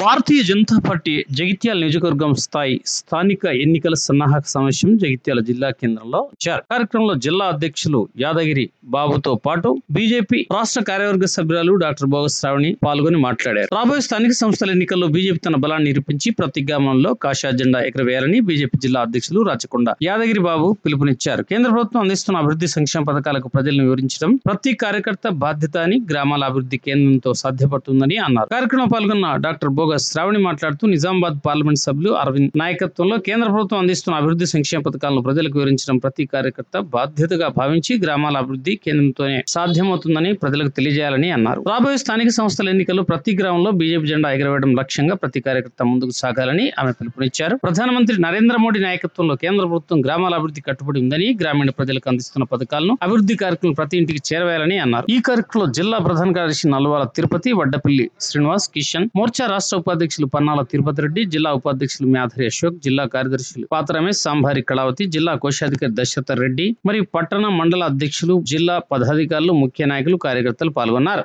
Bharatiya Janata party Jagtial నియోజకవర్గం స్థాయి స్థానిక ఎన్నికల సన్నాహక సమావేశం జగిత్యాల జిల్లా కేంద్రంలో కార్యక్రమంలో జిల్లా అధ్యక్షులు యాదగిరి బాబుతో పాటు బీజేపీ రాష్ట్ర కార్యవర్గ సభ్యురాలు డాక్టర్ బోగస్ శ్రావణి పాల్గొని మాట్లాడారు. రాబోయే స్థానిక సంస్థల ఎన్నికల్లో బీజేపీ తన బలాన్ని నిరూపించి ప్రతి గ్రామంలో కాషా జెండా ఎగరవేయాలని బీజేపీ జిల్లా అధ్యక్షులు రాచకొండ యాదగిరి బాబు పిలుపునిచ్చారు. కేంద్ర ప్రభుత్వం అందిస్తున్న అభివృద్ధి సంక్షేమ పథకాలకు ప్రజలను వివరించడం ప్రతి కార్యకర్త బాధ్యత అని గ్రామాల అభివృద్ధి కేంద్రంతో సాధ్యపడుతుందని అన్నారు. కార్యక్రమంలో పాల్గొన్న డాక్టర్ బోగస్ శ్రావణి మాట్లాడుతూ నిజామాబాద్ పార్లమెంట్ సభ్యులు అరవింద్ నాయకత్వంలో కేంద్ర ప్రభుత్వం అందిస్తున్న అభివృద్ధి సంక్షేమ పథకాలను ప్రజలకు వివరించడం ప్రతి కార్యకర్త బాధ్యతగా భావించి గ్రామాల అభివృద్ధి కేంద్రంతోనే సాధ్యమవుతుందని ప్రజలకు తెలియజేయాలని అన్నారు. రాబోయే స్థానిక సంస్థల ఎన్నికల్లో ప్రతి గ్రామంలో బీజేపీ జెండా ఎగరవేయడం లక్ష్యంగా ప్రతి కార్యకర్త ముందుకు సాగాలని ఆమె పిలుపునిచ్చారు. ప్రధానమంత్రి నరేంద్ర మోడీ నాయకత్వంలో కేంద్ర ప్రభుత్వం గ్రామాల అభివృద్ధి కట్టుబడి ఉందని గ్రామీణ ప్రజలకు అందిస్తున్న పథకాలను అభివృద్ధి కార్యక్రమం ప్రతి ఇంటికి చేరవేయాలని అన్నారు. ఈ కార్యక్రమంలో జిల్లా ప్రధాన కార్యదర్శి నల్వాల తిరుపతి వడ్డపల్లి శ్రీనివాస్ కిషన్ మోర్చా రాష్ట్ర ఉపాధ్యక్షులు పన్నాల తిరుపతి రెడ్డి జిల్లా ఉపాధ్యక్షులు మ్యాథరి అశోక్ జిల్లా కార్యదర్శులు పాత రమేష్ సాంభారి కళావతి జిల్లా కోశాధికారి దశరథ రెడ్డి మరియు పట్టణ మండల అధ్యక్షులు జిల్లా పదాధికారులు ముఖ్య నాయకులు కార్యకర్తలు పాల్గొన్నారు.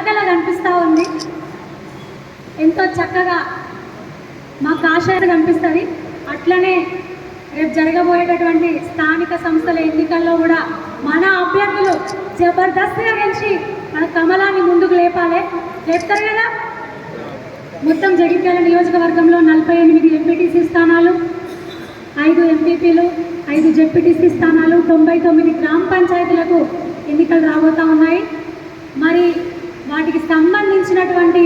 కళకళ కనిపిస్తూ ఉంది. ఎంతో చక్కగా మాకు కాషాయ కనిపిస్తుంది. అట్లనే రేపు జరగబోయేటటువంటి స్థానిక సంస్థల ఎన్నికల్లో కూడా మన అభ్యర్థులు జబర్దస్త్గా గెలిచి మన కమలాన్ని ముందుకు లేపాలి. లేపుతారు కదా? మొత్తం జగిత్యాల నియోజకవర్గంలో నలభై ఎనిమిది ఎంపీటీసీ స్థానాలు ఐదు ఎంపీపీలు ఐదు జెడ్పీటీసీ స్థానాలు తొంభై తొమ్మిది గ్రామ పంచాయతీలకు ఎన్నికలు రాబోతూ ఉన్నాయి. మరి వాటికి సంబంధించినటువంటి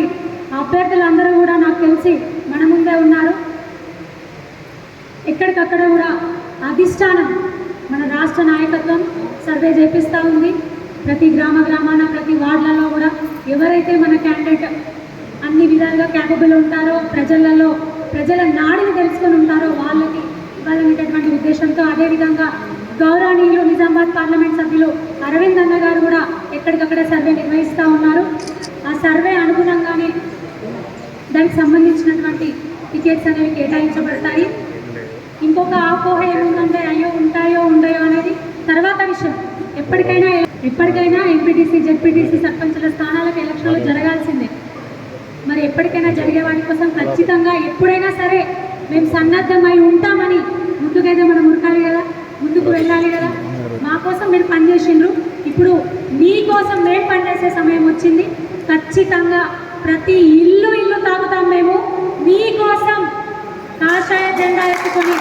అభ్యర్థులందరూ కూడా నాకు తెలిసి మన ముందే ఉన్నారు. ఎక్కడికక్కడ కూడా అధిష్టానం మన రాష్ట్ర నాయకత్వం సర్వే చేపిస్తూ ఉంది. ప్రతి గ్రామ గ్రామాన ప్రతి వార్డులలో కూడా ఎవరైతే మన క్యాండిడేట్ అన్ని విధాలుగా క్యాపబుల్ ఉంటారో ప్రజలలో ప్రజల నాడిని తెలుసుకొని ఉంటారో వాళ్ళకి ఇవ్వాలనేటటువంటి ఉద్దేశంతో అదేవిధంగా గౌరవనీయులు నిజామాబాద్ పార్లమెంట్ సభ్యులు అరవింద్ అన్న గారు కూడా ఎక్కడికక్కడ సర్వే నిర్వహిస్తూ ఉన్నారు. ఆ సర్వే అనుగుణంగానే దానికి సంబంధించినటువంటి టికెట్స్ అనేవి కేటాయించబడతాయి. ఇంకొక ఆపోహ ఏముందంటే అయ్యో ఉంటాయో ఉండయో అనేది తర్వాత విషయం. ఎప్పటికైనా ఎప్పటికైనా ఎంపీటీసీ జెడ్పీటీసీ సర్పంచుల స్థానాలకు ఎలక్షన్లు జరగాల్సిందే. మరి ఎప్పటికైనా జరిగే వాటి కోసం ఖచ్చితంగా ఎప్పుడైనా సరే మేము సన్నద్ధమై ఉంటామని ముందుకైతే మనం ఉరకాలి కదా. ముందుకు వెళ్ళాలి కదా? మా కోసం మీరు పనిచేసిండ్రు ఇప్పుడు మీ కోసం మేము పనిచేసే సమయం వచ్చింది. ఖచ్చితంగా ప్రతి ఇల్లు ఇల్లు తాగుతాం మేము. మీకోసం కాషాయ జెండా ఎత్తుకొని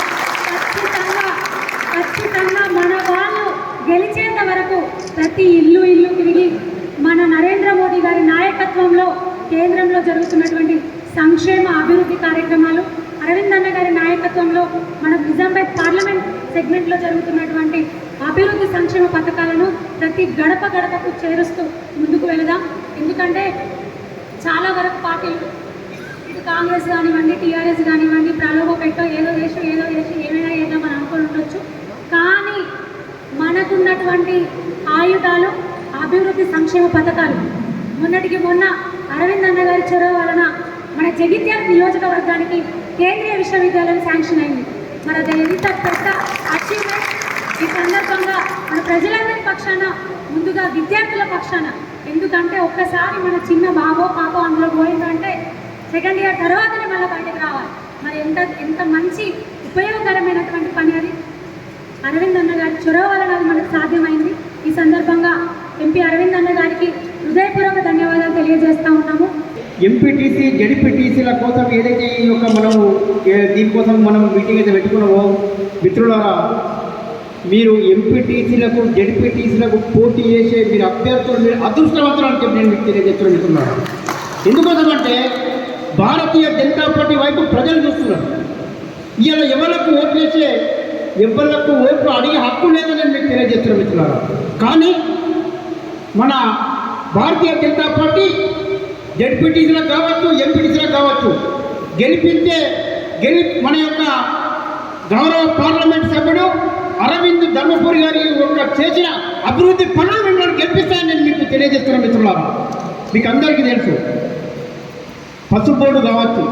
ఖచ్చితంగా ఖచ్చితంగా మన వాళ్ళు గెలిచేంత వరకు ప్రతి ఇల్లు ఇల్లు తిరిగి మన నరేంద్ర మోడీ గారి నాయకత్వంలో కేంద్రంలో జరుగుతున్నటువంటి సంక్షేమ అభివృద్ధి కార్యక్రమాలు అరవింద్ అన్న గారి నాయకత్వంలో మన నిజామాబాద్ పార్లమెంట్ సెగ్మెంట్లో జరుగుతున్నటువంటి అభివృద్ధి సంక్షేమ పథకాలను ప్రతి గడప గడపకు చేరుస్తూ ముందుకు వెళదాం. ఎందుకంటే చాలా వరకు పార్టీలు ఇటు కాంగ్రెస్ కానివ్వండి టీఆర్ఎస్ కానివ్వండి ప్రలోభ పెట్టో ఏదో చేసి ఏదో చేసి ఏమైనా చేద్దామని అనుకుని ఉండొచ్చు. కానీ మనకున్నటువంటి ఆయుధాలు అభివృద్ధి సంక్షేమ పథకాలు. మొన్నటికి మొన్న అరవింద్ అన్న గారి చొరవ వలన మన జగిత్యాల నియోజకవర్గానికి కేంద్రీయ విశ్వవిద్యాలయం శాంక్షన్ అయింది. మరి అది ఎంత పెద్ద అచీవ్మెంట్ ఈ సందర్భంగా మన ప్రజలందరి పక్షాన ముందుగా విద్యార్థుల పక్షాన ఎందుకంటే ఒక్కసారి మన చిన్న బాబో పాపో అందులో పోయిందంటే సెకండ్ ఇయర్ తర్వాతనే మళ్ళీ బయటకు రావాలి. మరి ఎంత ఎంత మంచి ఉపయోగకరమైనటువంటి పని అది. అరవింద్ అన్న గారి చొరవ వలన అది మనకు సాధ్యమైంది. ఈ సందర్భంగా ఎంపీ అరవింద్ అన్న గారికి హృదయపూర్వక ధన్యవాదాలు తెలియజేస్తా ఉన్నాము. ఎంపీటీసీ జడిపిటీసీల కోసం ఏదైతే ఈ యొక్క మనము దీనికోసం మనం మీటింగ్ అయితే పెట్టుకున్నామో మిత్రులారా మీరు ఎంపీటీసీలకు జడిపిటీసీలకు పోటీ చేసే మీరు అభ్యర్థులు మీరు అదృష్టవంతులు అని చెప్పి నేను మీకు తెలియజేస్తున్నాను ఎందుకోసమంటే భారతీయ జనతా పార్టీ వైపు ప్రజలు చూస్తున్నారు. ఇలా ఎవరికి ఓట్లు వేసే ఎవరికి ఓట్లు అడిగే హక్కు లేదని నేను మీకు తెలియజేస్తున్నాను మిత్రులారా. కానీ మన భారతీయ జనతా పార్టీ జడ్పీటీసీలకు కావచ్చు ఎంపీటీసీలకు కావచ్చు గెలిపించే గెలి మన యొక్క గౌరవ పార్లమెంట్ సభ్యుడు అరవింద్ ధర్మపురి గారి యొక్క చేసిన అభివృద్ధి పనులు మిమ్మల్ని గెలిపిస్తాయని నేను మీకు తెలియజేస్తున్నాను మిత్రులారా మీకు అందరికీ తెలుసు. పసుపు బోర్డు కావచ్చు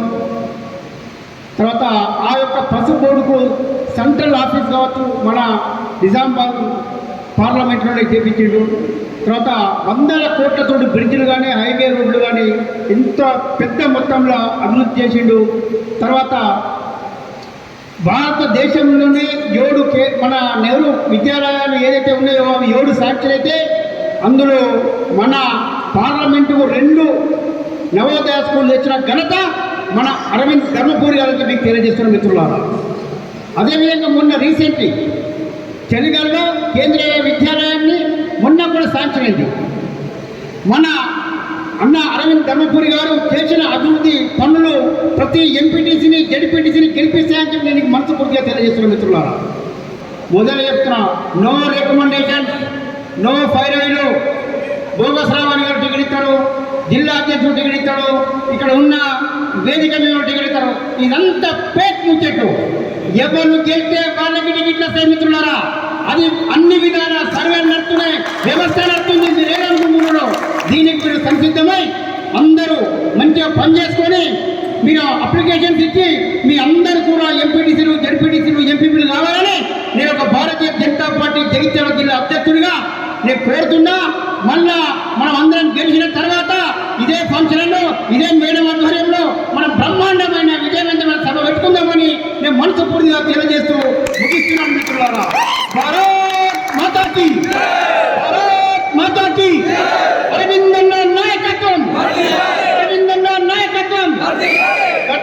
తర్వాత ఆ యొక్క పసుపు బోర్డుకు సెంట్రల్ ఆఫీస్ కావచ్చు మన నిజామాబాద్ పార్లమెంట్లోనే చేపించిండు. తర్వాత వందల కోట్లతోటి బ్రిడ్జ్లు కానీ హైవే రోడ్లు కానీ ఇంత పెద్ద మొత్తంలో అభివృద్ధి చేసిండు. తర్వాత భారతదేశంలోనే ఏడు కే మన నెహ్రూ విద్యాలయాలు ఏదైతే ఉన్నాయో అవి ఏడు శాంక్షన్ అయితే అందులో మన పార్లమెంటు రెండు నవోదయ స్కూల్ తెచ్చిన ఘనత మన అరవింద్ ధర్మపూరి గారికి మీకు తెలియజేస్తున్న మిత్రులారా. అదేవిధంగా మొన్న రీసెంట్లీ చలిగల్లో కేంద్రీయ విద్యాలయాన్ని మొన్న కూడా శాంక్షన్ మన అన్న అరవింద్ ధర్మపురి గారు చేసిన అభివృద్ధి పనులు ప్రతి ఎంపీటీసీని జడ్పీటీసీని గెలిపిస్తాయని చెప్పి నేను నీకు మనస్ఫూర్తిగా తెలియజేస్తున్నాను మిత్రులారా. మొదలు చెప్తున్నా నో రికమెండేషన్ నో ఫైరవీలు బోగస్ రావాణి గారు టికెట్ ఇస్తారు జిల్లా అధ్యక్షుడు టికెట్ ఇస్తాడు ఇక్కడ ఉన్న వేదిక మీద టికెట్ ఇస్తారు. ఇదంతా పేట్ ఎవరు గెలిస్తే వాళ్ళకి ఇట్లా సేమిస్తున్నారా? అది అన్ని విధాల సర్వే నడుతున్నాయి వ్యవస్థ నడుతుంది మీరు ఏమనుకుంటున్నారో దీనికి మీరు సంసిద్ధమై అందరూ మంచిగా పనిచేసుకొని మీరు అప్లికేషన్స్ ఇచ్చి మీ అందరూ కూడా ఎంపీటీసీలు జడ్పీటీసీలు ఎంపీపీలు కావాలని నేను ఒక భారతీయ జనతా పార్టీ జగిత్యాల జిల్లా అధ్యక్షుడిగా నేను కోరుతున్నా. మళ్ళా మనం అందరం గెలిచిన తర్వాత ఇదే ఫంక్షన్లో ఇదే మేడం